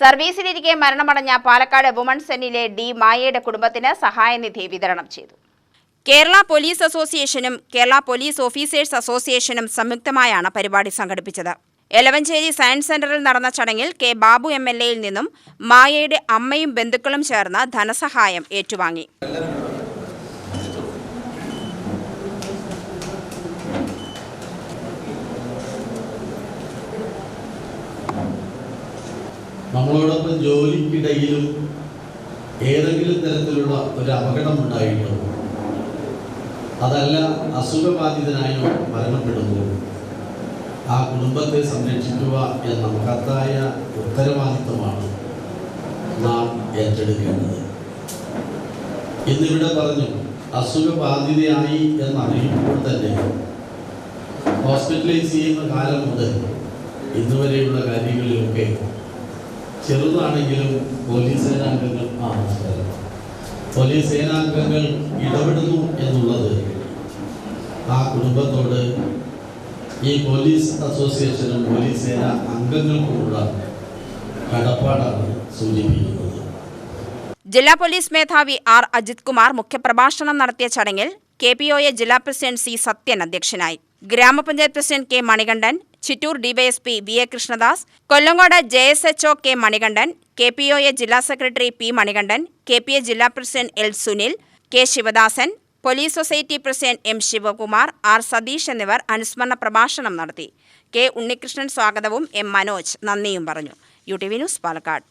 സർവീസിലിരിക്കെ മരണമടഞ്ഞ Palakkad women's സെന്നിലെ D മായയുടെ കുടുംബത്തിന് സഹായനിധി വിതരണം ചെയ്തു. കേരള പോലീസ് അസോസിയേഷനും കേരള പോലീസ് ഓഫീസേഴ്സ് അസോസിയേഷനും സംയുക്തമായാണ് പരിപാടി സംഘടിപ്പിച്ചത്. എലവഞ്ചേരി സയൻസ് സെന്ററിൽ നടന്ന ചടങ്ങിൽ കെ ബാബു എം എൽ എയിൽ നിന്നും മായയുടെ അമ്മയും ബന്ധുക്കളും ചേർന്ന് ധനസഹായം ഏറ്റുവാങ്ങി. നമ്മളോടൊപ്പം ജോലിക്കിടയിലും ഏതെങ്കിലും തരത്തിലുള്ള ഒരു അപകടം ഉണ്ടായിട്ടോ അതല്ല അസുഖബാധിതനായോ മരണപ്പെടുമ്പോൾ ആ കുടുംബത്തെ സംരക്ഷിക്കുക എന്ന മഹത്തായ ഉത്തരവാദിത്വമാണ് നാം ഏറ്റെടുക്കേണ്ടത്. ഇന്നിവിടെ പറഞ്ഞു അസുഖബാധിതയായി എന്നറിയുമ്പോൾ തന്നെ ഹോസ്പിറ്റലൈസ് ചെയ്യുന്ന കാലം മുതൽ ഇന്നുവരെയുള്ള കാര്യങ്ങളിലൊക്കെ ചെറുതാണെങ്കിലും പോലീസ് സേനാംഗങ്ങൾ ആ പോലീസ് സേനാംഗങ്ങൾ ഇടപെടുന്നു എന്നുള്ളത് ആ കുടുംബത്തോട് ഈ പോലീസ് അസോസിയേഷനും പോലീസ് സേന അംഗങ്ങൾക്കുമുള്ള കടപ്പാടാണ് സൂചിപ്പിക്കുന്നത്. ജില്ലാ പോലീസ് മേധാവി ആർ അജിത് കുമാർ മുഖ്യപ്രഭാഷണം നടത്തിയ ചടങ്ങിൽ കെ പി ഒ എ ജില്ലാ പ്രസിഡന്റ് സി സത്യൻ അധ്യക്ഷനായി. ഗ്രാമപഞ്ചായത്ത് president K Manikandan Chittur DYSP B A Krishnadas Kollengode J S H O K Manikandan K P O A ജില്ലാ secretary P Manikandan K P A ജില്ലാ president L Sunil K Sivadasan police society president M Sivakumar R Satheesh എന്നിവർ അനുസ്മരണ പ്രഭാഷണം നടത്തി. K Unnikrishnan സ്വാഗതവും M Manoj നന്ദിയും പറഞ്ഞു. U T V news Palakkad.